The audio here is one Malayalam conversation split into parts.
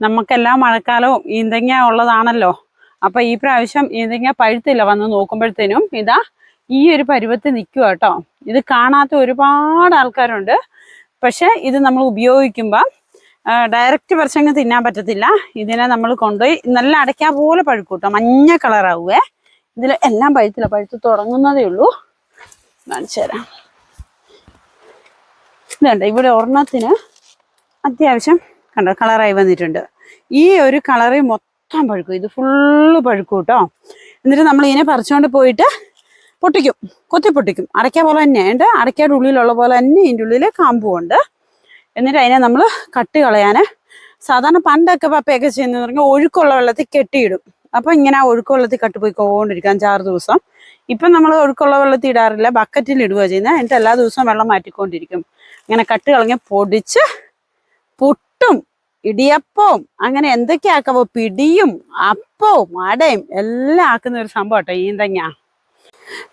നമുക്കെല്ലാം മഴക്കാലവും ഈന്തങ്ങ ഉള്ളതാണല്ലോ. അപ്പൊ ഈ പ്രാവശ്യം ഈന്തങ്ങ പഴുത്തില്ല. വന്ന് നോക്കുമ്പോഴത്തേനും ഇതാ ഈ ഒരു പരുവത്തിൽ നിൽക്കുക കേട്ടോ. ഇത് കാണാത്ത ഒരുപാട് ആൾക്കാരുണ്ട്. പക്ഷെ ഇത് നമ്മൾ ഉപയോഗിക്കുമ്പോൾ ഡയറക്റ്റ് പറിച്ചങ്ങ് തിന്നാൻ പറ്റത്തില്ല. ഇതിനെ നമ്മൾ കൊണ്ടുപോയി നല്ല അടയ്ക്കാ പോലെ പഴുക്കൂട്ടോ മഞ്ഞ മഞ്ഞ കളറാവുവേ ഇതിൽ എല്ലാം പഴുത്തില്ല. പഴുത്ത് തുടങ്ങുന്നതേ ഉള്ളൂ. കാണിച്ചു തരാം. ഇതുണ്ട്. ഇവിടെ ഒരെണ്ണത്തിന് അത്യാവശ്യം കണ്ടോ? കളറായി വന്നിട്ടുണ്ട്. ഈ ഒരു കളറിൽ മൊത്തം പഴുക്കും. ഇത് ഫുള്ള് പഴുക്കും കേട്ടോ. എന്നിട്ട് നമ്മൾ ഇതിനെ പറിച്ചുകൊണ്ട് പോയിട്ട് പൊട്ടിക്കും. കൊത്തി പൊട്ടിക്കും. അടയ്ക്ക പോലെ തന്നെ. ഉണ്ട് അടയ്ക്കയുടെ ഉള്ളിലുള്ള പോലെ തന്നെ ഇതിന്റെ ഉള്ളിൽ കാമ്പുമുണ്ട് എന്നിട്ട് അതിനെ നമ്മൾ കട്ട് കളയാൻ സാധാരണ പണ്ടൊക്കെ പപ്പയൊക്കെ ചെയ്യുന്നതെന്ന് പറഞ്ഞാൽ ഒഴുക്കുള്ള വെള്ളത്തിൽ കെട്ടിയിടും. അപ്പം ഇങ്ങനെ ആ ഒഴുക്ക് വെള്ളത്തിൽ കട്ടുപോയിക്കൊണ്ടിരിക്കും അഞ്ചാറ് ദിവസം. ഇപ്പം നമ്മൾ ഒഴുക്കുള്ള വെള്ളത്തിൽ ഇടാറില്ല. ബക്കറ്റിൽ ഇടുക ചെയ്യുന്നത് എന്നിട്ട് എല്ലാ ദിവസവും വെള്ളം മാറ്റിക്കൊണ്ടിരിക്കും. ഇങ്ങനെ കട്ട് കളഞ്ഞ് പൊടിച്ച് പുട്ടും ഇടിയപ്പവും അങ്ങനെ എന്തൊക്കെ എന്തൊക്കെയാക്കാവോ പിടിയും അപ്പവും അടയും എല്ലാം ആക്കുന്ന ഒരു സംഭവം കേട്ടോ ഈന്തങ്ങ.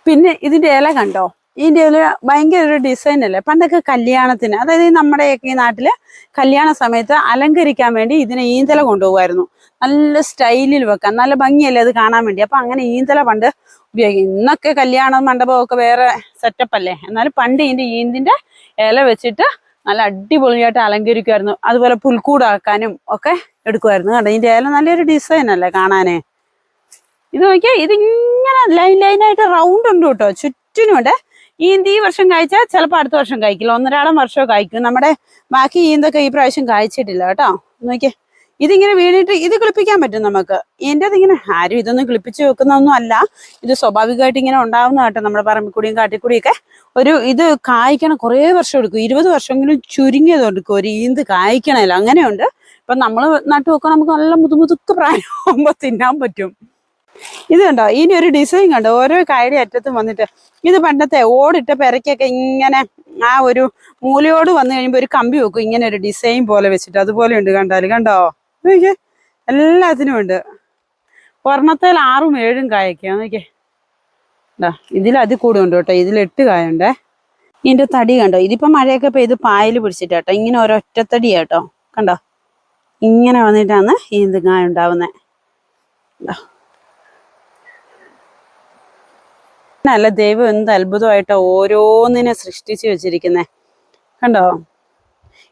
പിന്നെ ഇതിന്റെ ഇല കണ്ടോ? ഇതിന്റെ ഇല ഭയങ്കര ഒരു ഡിസൈൻ അല്ലേ? പണ്ടൊക്കെ കല്യാണത്തിന് അതായത് നമ്മുടെ നമ്മുടെയൊക്കെ ഈ നാട്ടിൽ കല്യാണ സമയത്ത് അലങ്കരിക്കാൻ വേണ്ടി ഇതിനെ ഈന്തല കൊണ്ടുപോകുമായിരുന്നു. നല്ല സ്റ്റൈലിൽ വെക്കാൻ നല്ല ഭംഗിയല്ലേ അത് കാണാൻ വേണ്ടി. അപ്പൊ അങ്ങനെ ഈന്തല പണ്ട് ഉപയോഗിക്കും. ഇന്നൊക്കെ കല്യാണ മണ്ഡപമൊക്കെ വേറെ സെറ്റപ്പ് അല്ലേ? എന്നാലും പണ്ട് ഇതിന്റെ ഈന്തിന്റെ ഇല വെച്ചിട്ട് നല്ല അടിപൊളിയായിട്ട് അലങ്കരിക്കുമായിരുന്നു. അതുപോലെ പുൽക്കൂടാക്കാനും ഒക്കെ എടുക്കുമായിരുന്നു കണ്ടോ? ഇതിന്റെ ഇല നല്ലൊരു ഡിസൈൻ അല്ലേ കാണാനേ? ഇത് നോക്കിയാൽ ഇതിങ്ങനെ ലൈൻ ലൈനായിട്ട് റൗണ്ട് ഉണ്ട് കേട്ടോ. ചുറ്റിനുണ്ട് ഈന്തി ഈ വർഷം കായ്ച്ചാൽ ചിലപ്പോൾ അടുത്ത വർഷം കായ്ക്കില്ല. ഒന്നരാടം വർഷമോ കായ്ക്കും. നമ്മുടെ ബാക്കി ഈന്തൊക്കെ ഈ പ്രാവശ്യം കായ്ച്ചിട്ടില്ല കേട്ടോ. നോക്കിയേ ഇതിങ്ങനെ വീണിട്ട് ഇത് കിളിപ്പിക്കാൻ പറ്റും നമുക്ക്. എന്റെ അതിങ്ങനെ ആരും ഇതൊന്നും കിളിപ്പിച്ച് വെക്കുന്നൊന്നും അല്ല. ഇത് സ്വാഭാവികമായിട്ട് ഇങ്ങനെ ഉണ്ടാവുന്ന കേട്ടോ നമ്മുടെ പറമ്പിക്കൂടിയും കാട്ടിക്കൂടിയൊക്കെ. ഒരു ഇത് കായ്ക്കണം കുറേ വർഷം എടുക്കും. ഇരുപത് വർഷമെങ്കിലും ചുരുങ്ങിയത് എടുക്കും ഒരു ഈന്ത് കായ്ക്കണമല്ലോ അങ്ങനെയുണ്ട്. ഇപ്പൊ നമ്മൾ നട്ടു വെക്കാൻ നമുക്ക് നല്ല മുതുമുതുക്ക് പ്രായമാകുമ്പോൾ തിന്നാൻ പറ്റും. ഇത് കണ്ടോ? ഇനി ഒരു ഡിസൈൻ കണ്ടോ? ഓരോ കായുടെ അറ്റത്തും വന്നിട്ട് ഇത് പണ്ടത്തെ ഓടിട്ട പെരക്കൊക്കെ ഇങ്ങനെ ആ ഒരു മൂലയോട് വന്നു കഴിയുമ്പോൾ ഒരു കമ്പി വെക്കും. ഇങ്ങനെ ഒരു ഡിസൈൻ പോലെ വെച്ചിട്ട്. അതുപോലെ ഉണ്ട് കണ്ടാൽ. കണ്ടോ? നോക്കിയേ. എല്ലാത്തിനും ഉണ്ട്. ഒരെണ്ണത്തിൽ ആറും ഏഴും കായൊക്കെയാ നോക്കിയേ. ഇതാ ഇതിൽ അതി കൂടെ ഉണ്ട് കേട്ടോ. ഇതിൽ എട്ട് കായുണ്ടേ. ഇതിന്റെ തടി കണ്ടോ? ഇതിപ്പോൾ മഴയൊക്കെ പെയ്ത് പായൽ പിടിച്ചിട്ട് കേട്ടോ. ഇങ്ങനെ ഒരൊറ്റത്തടി കേട്ടോ. കണ്ടോ? ഇങ്ങനെ വന്നിട്ടാണ് ഈ കായ ഉണ്ടാവുന്നത് അല്ല ദൈവം എന്ത് അത്ഭുതമായിട്ടോ ഓരോന്നിനെ സൃഷ്ടിച്ചു വെച്ചിരിക്കുന്നേ. കണ്ടോ?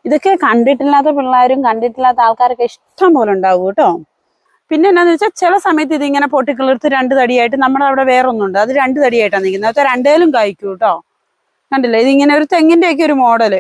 ഇതൊക്കെ കണ്ടിട്ടില്ലാത്ത പിള്ളേരും കണ്ടിട്ടില്ലാത്ത ആൾക്കാരൊക്കെ ഇഷ്ടം പോലെ ഉണ്ടാവും കേട്ടോ. പിന്നെ എന്നാന്ന് വെച്ചാൽ ചില സമയത്ത് ഇതിങ്ങനെ പൊട്ടിക്കിളിർത്ത് രണ്ട് തടിയായിട്ട് നമ്മുടെ അവിടെ വേറെ ഒന്നുണ്ട് അത് രണ്ട് തടിയായിട്ടാണ് നിൽക്കുന്നത് അത് രണ്ടേലും കായ്ക്കും കേട്ടോ. കണ്ടില്ലേ? ഇതിങ്ങനെ ഒരു തെങ്ങിന്റെ ഒക്കെ ഒരു മോഡൽ.